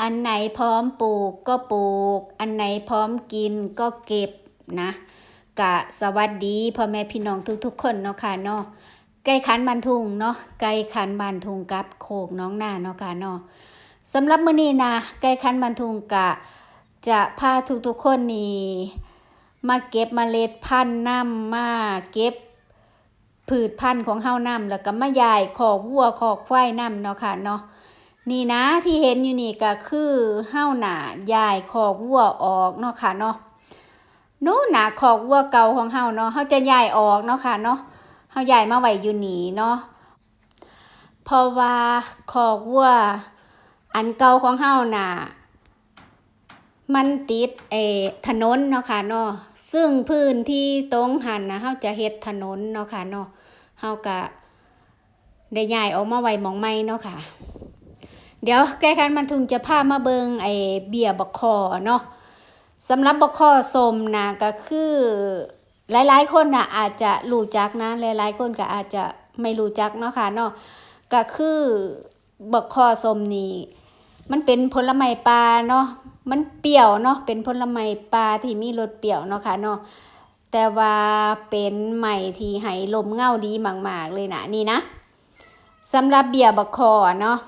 อันไหนพร้อมปลูกก็ปลูก อันไหนพร้อมกินก็เก็บนะกะสวัสดีพ่อแม่พี่น้องทุกๆ คนเนาะค่ะเนาะไก่ขันบันทุงเนาะไก่ขันบันทุงกับโคกน้องหน้าเนาะค่ะเนาะสำหรับมื้อนี้นะไก่ขันบันทุงกะจะพาทุกๆคนนี่มาเก็บเมล็ดพันธุ์น้ำมาเก็บพืชพันธุ์ของเฮาน้ำแล้วก็มายายขอกวัวขอกควายน้ำเนาะค่ะเนาะ นี่นะที่เห็นอยู่นี่ก็คือเฮ้าหนายายคอกวัวออกเนาะค่ะเนาะนู้นหนาคอกวัวเก่าของเฮาเนาะเฮาจะย้ายออกเนาะค่ะเนาะเฮาย้ายมาไว้อยู่นี่เนาะเพราะว่าคอกวัวอันเก่าของเฮาน่ะมันติดเอถนนเนาะค่ะเนาะซึ่งพื้นที่ตรงหันนะเฮาจะเฮ็ดถนนเนาะค่ะเนาะเฮาก็ได้ย้ายออกมาไว้มองใหม่เนาะค่ะ เดี๋ยวแก้คันมันทุงจะพามาเบิงไอเบียบกคอเนาะสำหรับบกคอสมนะก็คือหลายๆคนนะอาจจะรู้จักนะหลายๆคนก็อาจจะไม่รู้จักเนาะค่ะเนาะก็คือบกคอสมนี่มันเป็นผลไม้ปลาเนาะมันเปรี้ยวเนาะเป็นผลไม้ปลาที่มีรสเปรี้ยวเนาะค่ะเนาะแต่ว่าเป็นใหม่ที่ให้ลมเงาดีมาก ๆ เลยนะนี่นะสำหรับเบียร์บกคอเนาะ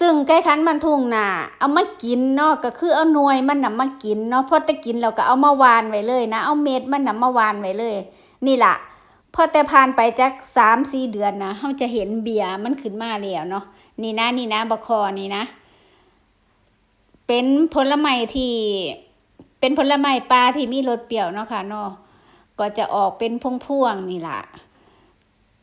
ซึ่งไก่คันมันทุ่งน่ะเอามากินเนาะก็คือเอาหน่วยมันน่ะมากินเนาะพอจะกินเราก็เอามาวานไว้เลยนะ เอาเม็ดมันน่ะมาวานไว้เลย นี่ล่ะพอแต่ผ่านไปจักสามสี่เดือนนะเราจะเห็นเบียร์มันขึ้นมาแล้วเนาะนี่นะนี่นะบะคอนี่นะ เป็นผลไม้ที่ เป็นผลไม้ปลาที่มีรสเปรี้ยวเนาะค่ะเนาะก็จะออกเป็นพวงๆนี่ล่ะ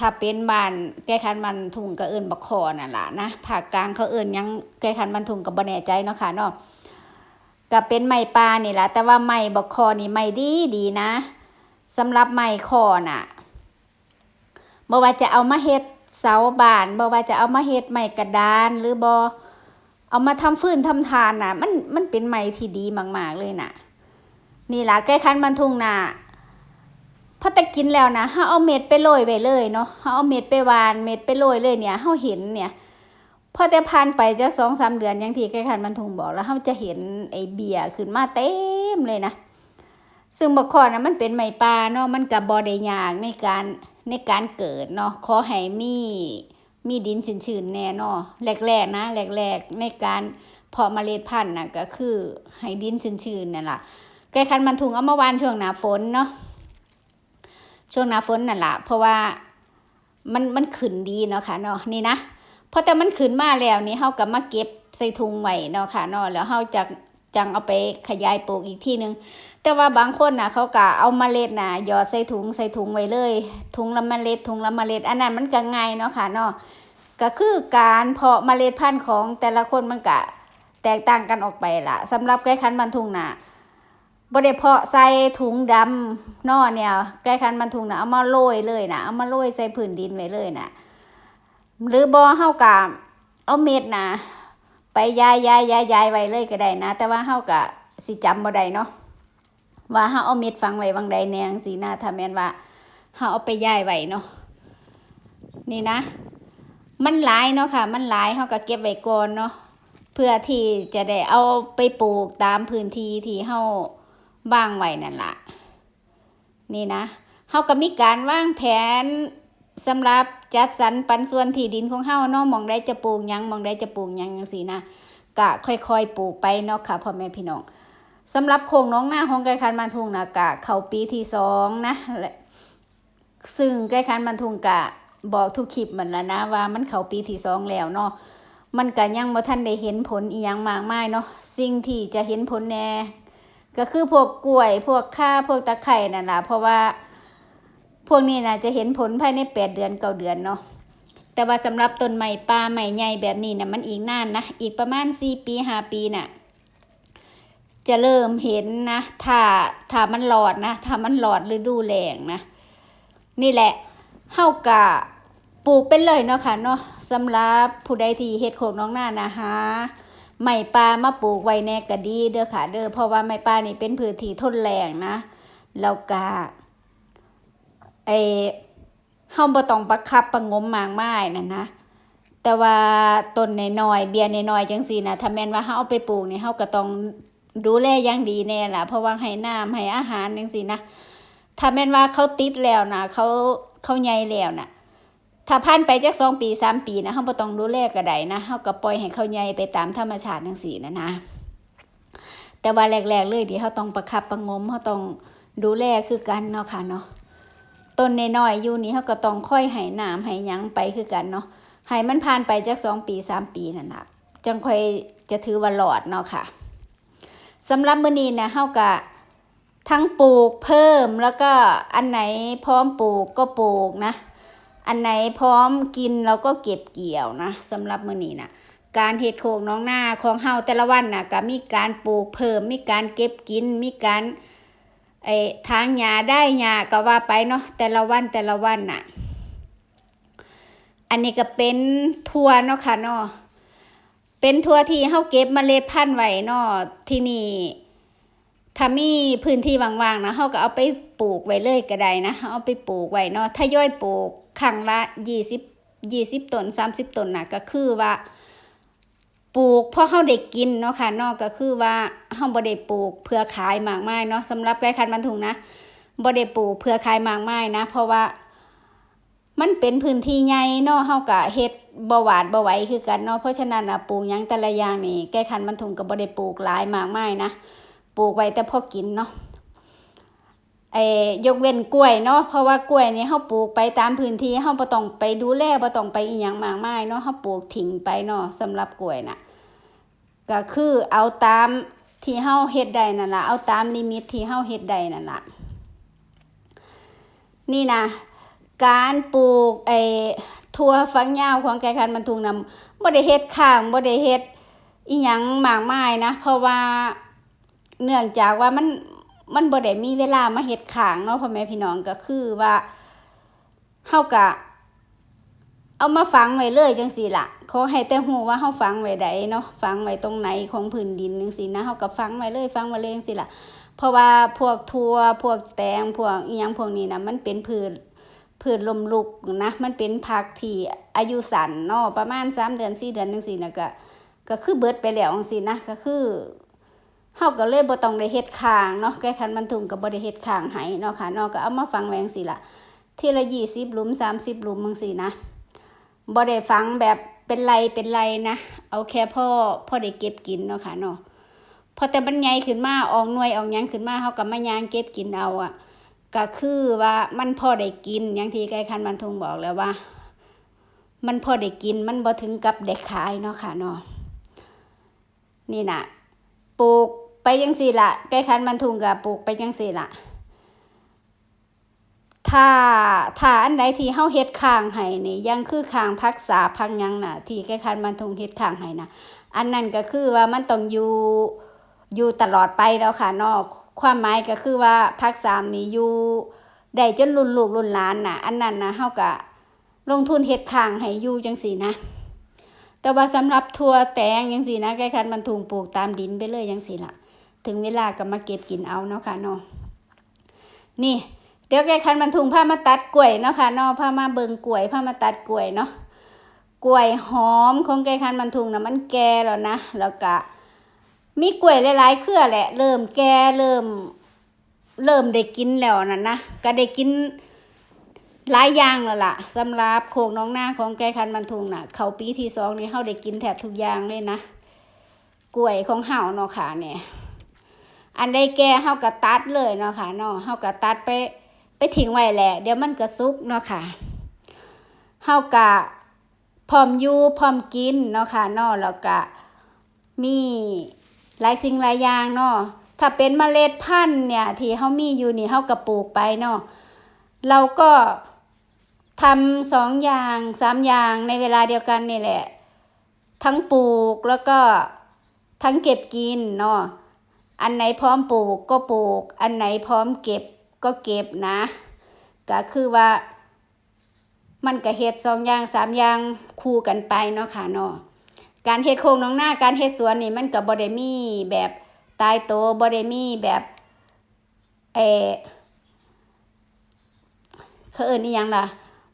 ถ้าเป็นบ้านแก้คันมันทุงก็เอิ้นบักคอนั่นล่ะนะภาคกลางเขาเอิ้นยังแก้คันมันทุงก็บ่แน่ใจเนาะค่ะเนาะก็เป็นไม้ปลานี่ล่ะแต่ว่าไม้บักคอนี่ไม้ดีดีนะสำหรับไม้คอน่ะบ่ว่าจะเอามาเฮ็ดเสาบ้านบ่ว่าจะเอามาเฮ็ดไม้กระดาน หรือบ่เอามาทำฟืนทำทานน่ะ มันมันเป็นไม้ที่ดีมาก ๆ เลยน่ะ นี่ล่ะแก้คันมันทุงน่ะ พอแต่กินแล้วนะเฮาเอาเม็ดไปโรยไว้เลยเนาะเฮาเอาเม็ดไปวานเม็ดไปโรยเลยเนี่ยเฮาเห็นเนี่ยพอแต่ผ่านไปจะสองสามเดือนอย่างที่ใกล้คันมันทุงบอกแล้วเฮาจะเห็นไอ้เบียขึ้นมาเต็มเลยนะซึ่งบกคอนะมันเป็นไม้ปลาเนาะมันกับบอได้ยากในการในการเกิดเนาะขอให้มีมีดินชื้นๆแน่เนาะแรกๆนะแรกๆในการเพาะเมล็ดพันธุ์นะก็คือให้ดินชื้นๆนั่นล่ะใกล้คันมันทุงเอามาวานช่วงหนาฝนเนาะ ช่วงหน้าฝนนั่นแหละเพราะว่ามันมันขึ้นดีเนาะค่ะเนาะนี่นะพอแต่มันขึ้นมาแล้วนี่เฮาก็มาเก็บใส่ถุงไว้เนาะค่ะเนาะแล้วเฮาจะจังเอาไปขยายปลูกอีกที่นึงแต่ว่าบางคนน่ะเขาก็เอาเมล็ดน่ะหยอดใส่ถุงใส่ถุงไว้เลยถุงละเมล็ดถุงละเมล็ด อันนั้นมันก็ง่ายเนาะค่ะเนาะก็คือการเพาะเมล็ดพันธุ์ของแต่ละคนมันก็แตกต่างกันออกไปล่ะสำหรับไก่คันบันทุงน่ะ บริเพาะใส่ถุงดำนอเนี่ยใกล้คันมันถุงนะเอามาโรยเลยนะเอามาโรยใส่ผืนดินไว้เลยนะหรือบอเฮากะเอาเม็ดนะไปยายยายยายยายไว้เลยก็ได้นะ แต่ว่าเฮากะสิจำบ่ได้เนาะว่าเฮาเอาเม็ดฝังไว้บางใดแนงสีหน้าถ้าแมนว่าเฮาเอาไปย้ายไว้เนาะนี่นะ มันหลายเนาะค่ะ มันหลายเฮาก็เก็บไว้ก่อนเนาะเพื่อที่จะได้เอาไปปลูกตามพื้นที่ที่เฮา บ้างไว้นั่นละนี่นะเฮาก็มีการวางแผนสำหรับจัดสรรปันส่วนที่ดินของเฮาเนาะมองได้จะปลูกยังมองได้จะปลูกยังจังซี่นะกะค่อยๆปลูกไปเนาะค่ะพ่อแม่พี่น้องสำหรับโครงน้องหน้าของไก่คันมันทุงนะกะเข้าปีที่สองนะและซึ่งไก่คันมันทุงกะบอกทุกคลิปเหมือนแล้วนะว่ามันเข้าปีที่สองแล้วเนาะมันก็ยังบ่ทันได้เห็นผลอีหยังมากมายเนาะสิ่งที่จะเห็นผลแน่ ก็คือพวกกล้วยพวกข้าพวกตะไคร่นั่นแหละเพราะว่าพวกนี้นะจะเห็นผลภายในแปดเดือนเก้าเดือนเนาะแต่ว่าสำหรับต้นไม้ป่าไม้ใหญ่แบบนี้นะมันอีกนานนะอีกประมาณสี่ปีห้าปีน่ะจะเริ่มเห็นนะถ้าถ้ามันหลอดนะถ้ามันหลอดฤดูแล้งนะนี่แหละเฮากะปลูกเป็นเลยเนาะค่ะเนาะสำหรับผู้ใดที่เฮ็ดโขกน้องหน้านะฮะ ไม้ปลามาปลูกไว้แน่ก็ดีเด้อค่ะ เด้อเพราะว่าไม้ปลานี่เป็นพื้นที่ทนแรงนะแล้วก็ไอเฮาบ่ต้องประคับประงมมากมายนั่นนะแต่ว่าต้นน้อยเบี้ยน้อยจังซี่นะถ้าแม่นว่าเฮาเอาไปปลูกนี่เฮาก็ต้องดูแลอย่างดีแน่ล่ะ เพราะว่าให้น้ำให้อาหารจังซี่นะถ้าแม่นว่าเขาติดแล้วนะเขาเขาใหญ่แล้วน่ะ ถ้าผ่านไปจักสองปีสามปีนะเฮาบ่ต้องดูแลก็ไดนะเฮาก็ปล่อยให้เขาใหญ่ไปตามธรรมชาติจังซี่นะนะแต่ว่าแรกๆเลยที่เฮาต้องประคับประงมเฮาต้องดูแลคือกันเนาะค่ะเนาะต้นน้อยๆอยู่นี่เฮาก็ต้องค่อยให้น้ำให้ยังไปคือกันเนาะให้มันผ่านไปจักสองปีสามปีนั่นล่ะจังค่อยจะถือว่าหลอดเนาะค่ะสำหรับมื้อนี้นะเฮาก็ทั้งปลูกเพิ่มแล้วก็อันไหนพร้อมปลูกก็ปลูกนะ อันไหนพร้อมกินเราก็เก็บเกี่ยวนะสำหรับมื้อนี้นะการเฮ็ดโคกน้องหน้าของเฮาแต่ละวันน่ะก็มีการปลูกเพิ่มมีการเก็บกินมีการไอ้ทางหญ้าได้หญ้าก็ว่าไปเนาะแต่ละวันแต่ละวันน่ะ อันนี้ก็เป็นทัวเนาะค่ะเนาะเป็นทัวที่เฮาเก็บเมล็ดพันธุ์ไว้เนาะที่นี่ ถ้ามีพื้นที่ว่างๆนะเฮาก็เอาไปปลูกไว้เลยก็ได้นะเอาไปปลูกไว้เนาะถ้าย่อยปลูกครั้งละ20 20ต้น30ต้นน่ะก็คือว่าปลูกเพราะเฮาได้กินเนาะค่ะนาะก็คือว่าเฮาบ่ได้ปลูกเพื่อขายมากมายเนาะสำหรับไก่คันบรรทุงนะบ่ได้ปลูกเพื่อขายมากมายนะ เพราะว่ามันเป็นพื้นที่ใหญ่เนาะเฮาก็เฮ็ดบ่หวาดบ่ไหวคือกันเนาะเพราะฉะนั้นนะปลูกหยังแต่ละอย่างนี่แก้คันบรรทุงก็บ่ได้ปลูกหลายมากมายนะ ลูกไว้แต่พอกินเนาะไอ้ยกเว้นกล้วยเนาะเพราะว่ากล้วยนี่เฮาปลูกไปตามพื้นที่เฮาบ่ต้องไปดูแลบ่ต้องไปอีหยังมากมายเนาะเฮาปลูกทิ้งไปเนาะสำหรับกล้วยน่ะก็คือเอาตามที่เฮาเฮ็ดได้นั่นล่ะเอาตามลิมิตที่เฮาเฮ็ดได้นั่นล่ะนี่นะการปลูกไอ้ทั่วฝักยาวของแกคันบรรทุงนำบ่ได้เฮ็ดข้างบ่ได้เฮ็ดอีหยังมากมายนะ เพราะว่า เนื่องจากว่ามันมันบ่ได้มีเวลามาเฮ็ดข้างเนาะพ่อแม่พี่น้องก็คือว่าเฮาก็เอามาฝังไว้เลยจังซี่ละขอให้แต่ฮู้ว่าเฮาฝังไว้ใดเนาะฝังไว้ตรงไหนของพื้นดินจังซี่นะเฮาก็ฝังไว้เลยฝังไว้เลยจังซี่ละเพราะว่าพวกทัวพวกแตงพวกอีหยังพวกนี้นะมันเป็นพืชพืชลมลุกนะมันเป็นผักที่อายุสั้นเนาะประมาณสามเดือนสี่เดือนจังซี่นะก็ก็คือเบิดไปแล้วจังซี่นะก็คือ เฮาก็เลยบ่ต้องได้เฮ็ดข้างเนาะแก้คันบรรทุงก็บ่ได้เฮ็ดข้างให้เนาะค่ะเนาะก็เอามาฝังไว้จังซี่ล่ะทีละ20หลุม30หลุมจังซี่นะบ่ได้ฝังแบบเป็นไรเป็นไรนะ เอาแค่พ่อพ่อได้เก็บกินเนาะค่ะเนาะพอแต่มันใหญ่ขึ้นมาออกหน่วยออกยังขึ้นมาเฮาก็มายางเก็บกินเอาอะก็คือว่ามันพ่อได้กินอย่างที่ไกคันบรรทุงบอกแล้วว่า มันพ่อได้กินมันบ่ถึงกับได้ขายเนาะค่ะเนาะนี่น่ะปลูก ไปจังสี่ละไก่คันบรรทุงก็ปลูกไปจังสี่ละถ้าถ้าอันใดที่เฮาเฮ็ดข้างให้นี่ยังคือข้างพักษาพักยังน่ะ ที่ไก่คันบรรทุงเฮ็ดข้างให้น่ะ อันนั้นก็คือว่ามันต้องอยู่อยู่ตลอดไปแล้วค่ะนาะความหมายก็คือว่าภาคสามนี่อยู่ได้จนรุ่นลูกรุ่นหลานน่ะ อันนั้นนะเฮาก็ลงทุนเฮ็ดข้างให้อยู่จังซี่นะแต่ว่าสำหรับทั่วแตงจังซี่นะแก้คันมันถุงปลูกตามดินไปเลยจังซี่ล่ะ ถึงเวลาก็มาเก็บกินเอาเนาะค่ะเนาะนี่ เดี๋ยวแกคันมันถุงพามาตัดกล้วยเนาะค่ะเนาะพามาเบิงกล้วยพามาตัดกล้วยเนาะกล้วยหอมของแกคันมันถุงน่ะมันแก่แล้วนะแล้วก็มีกล้วยหลายๆเครือแหละ เริ่มแก่เริ่มเริ่มได้กินแล้วนั่นนะก็ได้กินหลายอย่างแล้วล่ะสำหรับโคกน้องหน้าของแกคันบรรทุงน่ะ เขาปีที่สองนี่เฮาได้กินแทบทุกอย่างเลยนะกล้วยของเฮาเนาะค่ะเนี่ย อันใดแก่เฮาก็ตัดเลยเนาะค่ะเนาะเฮาก็ตัดไปไปทิ้งไว้แหละ เดี๋ยวมันก็สุกเนาะค่ะเฮาก็พร้อมอยู่พร้อมกินเนาะค่ะเนาะแล้วก็มีหลายสิ่งหลายอย่างเนาะถ้าเป็นเมล็ดพันธุ์เนี่ย ที่เฮามีอยู่นี่เฮาก็ปลูกไปเนาะเราก็ทำสองอย่างสามอย่างในเวลาเดียวกันนี่แหละ ทั้งปลูกแล้วก็ทั้งเก็บกินเนาะ อันไหนพร้อมปลูกก็ปลูก อันไหนพร้อมเก็บก็เก็บนะ ก็คือว่า มันก็เฮ็ดสองอย่างสามอย่างคู่กันไปเนาะค่ะเนาะการเฮ็ดโครงน้องหน้าการเฮ็ดสวนนี่มันก็บ่ได้มีแบบตายโตบ่ได้มีแบบเออเขาเอิ้นอีหยังล่ะ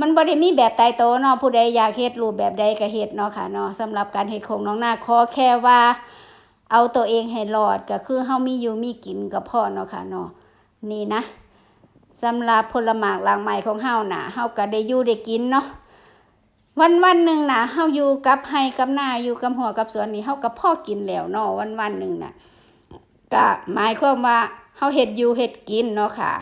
มันบ่ได้มีแบบตายโตเนาะผู้ใดอยากเฮ็ดรูปแบบใดก็เฮ็ดเนาะค่ะเนาะสำหรับการเฮ็ดของน้องนาขอแค่ว่า เอาตัวเองให้รอดก็คือเฮามีอยู่มีกินกับพ่อเนาะค่ะเนาะนี่นะสำหรับผลหมากหลางใหม่ของเฮาน่ะเฮาก็ได้อยู่ได้กินเนาะวันวันหนึ่งน่ะเฮาอยู่กับไห้กับนาอยู่กับหัวกับสวนนี่เฮากับพ่อกินแล้วเนาะวันวันหนึ่งน่ะก็หมายความว่าเฮาเห็ดอยู่เห็ดกินเนาะค่ะ